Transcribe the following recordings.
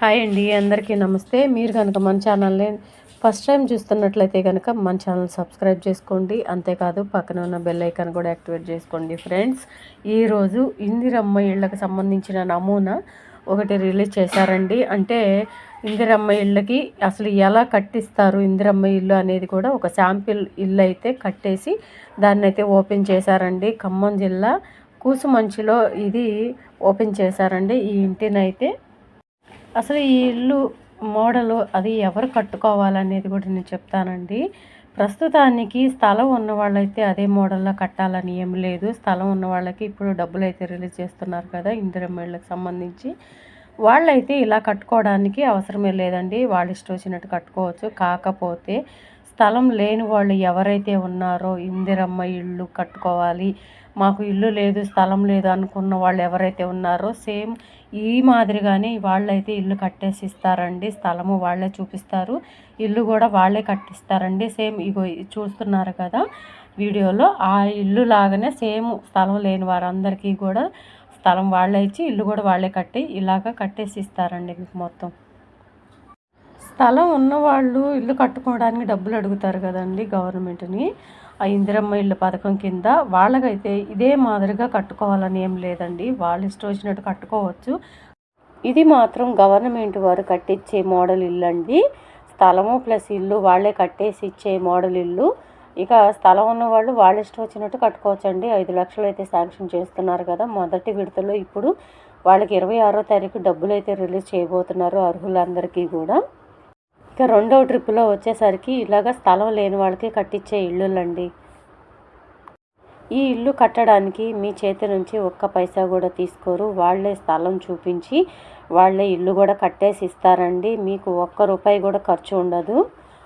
Hi అండి అందరికీ నమస్తే. మీరు కనుక మన ఛానల్ని ఫస్ట్ టైం చూస్తున్నట్లయితే కనుక మన ఛానల్ సబ్స్క్రైబ్ చేసుకోండి. అంతేకాదు పక్కన ఉన్న బెల్ ఐకాన్ కూడా యాక్టివేట్ చేసుకోండి ఫ్రెండ్స్. ఈరోజు ఇందిరమ్మ ఇళ్ళకి సంబంధించిన నమూనా ఒకటి రిలీజ్ చేశారండి. అంటే ఇందిరమ్మ ఇళ్ళకి అసలు ఎలా కట్టిస్తారు ఇందిరమ్మ ఇల్లు అనేది కూడా ఒక శాంపిల్ ఇల్లు అయితే కట్టేసి దాన్ని అయితే ఓపెన్ చేశారండి. ఖమ్మం జిల్లా కూసుమంచిలో ఇది ఓపెన్ చేశారండి. ఈ ఇంటినైతే అసలు ఈ ఇల్లు మోడలు అది ఎవరు కట్టుకోవాలనేది కూడా నేను చెప్తానండి. ప్రస్తుతానికి స్థలం ఉన్న వాళ్ళైతే అదే మోడల్లో కట్టాలని ఏం లేదు. స్థలం ఉన్న వాళ్ళకి ఇప్పుడు డబ్బులు అయితే రిలీజ్ చేస్తున్నారు కదా ఇందిరమ్మళ్ళకి సంబంధించి. వాళ్ళైతే ఇలా కట్టుకోవడానికి అవసరమే లేదండి. వాళ్ళు ఇష్టం వచ్చినట్టు కట్టుకోవచ్చు. కాకపోతే స్థలం లేని వాళ్ళు ఎవరైతే ఉన్నారో ఇందిరమ్మ ఇల్లు కట్టుకోవాలి మాకు ఇల్లు లేదు స్థలం లేదు అనుకున్న వాళ్ళు ఎవరైతే ఉన్నారో సేమ్ ఈ మాదిరిగానే వాళ్ళైతే ఇల్లు కట్టేసి ఇస్తారండి స్థలము వాళ్ళే చూపిస్తారు. ఇల్లు కూడా వాళ్ళే కట్టిస్తారండి. సేమ్ ఇగో చూస్తున్నారు కదా వీడియోలో. ఆ ఇల్లు లాగానే సేమ్ స్థలం లేని వారందరికీ కూడా స్థలం వాళ్ళే ఇచ్చి ఇల్లు కూడా వాళ్ళే కట్టి ఇలాగ కట్టేసి ఇస్తారండి మీకు మొత్తం. స్థలం ఉన్నవాళ్ళు ఇల్లు కట్టుకోవడానికి డబ్బులు అడుగుతారు కదండి గవర్నమెంట్ని. ఆ ఇందిరమ్మ ఇల్లు పథకం కింద వాళ్ళకైతే ఇదే మాదిరిగా కట్టుకోవాలని ఏం లేదండి. వాళ్ళు ఇష్టం వచ్చినట్టు కట్టుకోవచ్చు. ఇది మాత్రం గవర్నమెంట్ వారు కట్టించే మోడల్ ఇల్లు అండి. స్థలము ప్లస్ ఇల్లు వాళ్ళే కట్టేసి ఇచ్చే మోడల్ ఇల్లు. ఇక స్థలం ఉన్న వాళ్ళు వాళ్ళ ఇష్టం వచ్చినట్టు కట్టుకోవచ్చండి. ఐదు లక్షలు అయితే శాంక్షన్ చేస్తున్నారు కదా. మొదటి విడతలో ఇప్పుడు వాళ్ళకి ఇరవై ఆరో తారీఖు డబ్బులు అయితే రిలీజ్ చేయబోతున్నారు అర్హులందరికీ కూడా. ఇక రెండవ ట్రిప్లో వచ్చేసరికి ఇలాగ స్థలం లేని వాళ్ళకి కట్టించే ఇల్లులండి. ఈ ఇల్లు కట్టడానికి మీ చేతి నుంచి ఒక్క పైసా కూడా తీసుకోరు. వాళ్ళే స్థలం చూపించి వాళ్ళే ఇల్లు కూడా కట్టేసి ఇస్తారండి. మీకు ఒక్క రూపాయి కూడా ఖర్చు ఉండదు.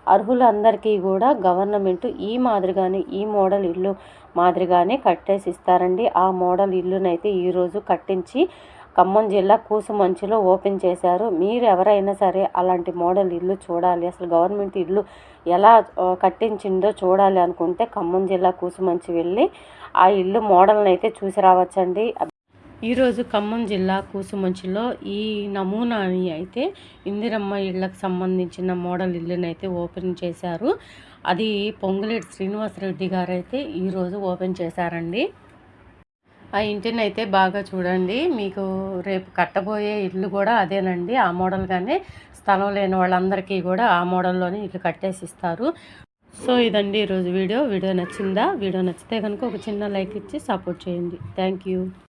అర్హులందరికీ కూడా గవర్నమెంట్ ఈ మాదిరిగానే ఈ మోడల్ ఇల్లు మాదిరిగానే కట్టేసి ఇస్తారండి. ఆ మోడల్ ఇల్లునైతే ఈరోజు కట్టించి ఖమ్మం జిల్లా కూసుమంచిలో ఓపెన్ చేశారు. మీరు ఎవరైనా సరే అలాంటి మోడల్ ఇల్లు చూడాలి. అసలు గవర్నమెంట్ ఇల్లు ఎలా కట్టించిందో చూడాలి అనుకుంటే ఖమ్మం జిల్లా కూసుమంచి వెళ్ళి ఆ ఇల్లు మోడల్ని అయితే చూసి రావచ్చండి. ఈరోజు ఖమ్మం జిల్లా కూసుమంచిలో ఈ నమూనాని అయితే ఇందిరమ్మ ఇళ్ళకు సంబంధించిన మోడల్ ఇల్లుని అయితే ఓపెన్ చేశారు. అది పొంగులేటి శ్రీనివాసరెడ్డి గారు అయితే ఈరోజు ఓపెన్ చేశారండి. ఆ ఇంటిని అయితే బాగా చూడండి. మీకు రేపు కట్టబోయే ఇల్లు కూడా అదేనండి. ఆ మోడల్గానే స్థలం లేని వాళ్ళందరికీ కూడా ఆ మోడల్లోనే ఇల్లు కట్టేసి ఇస్తారు. సో ఇదండి ఈరోజు వీడియో. వీడియో నచ్చిందా? వీడియో నచ్చితే కనుక ఒక చిన్న లైక్ ఇచ్చి సపోర్ట్ చేయండి. Thank you.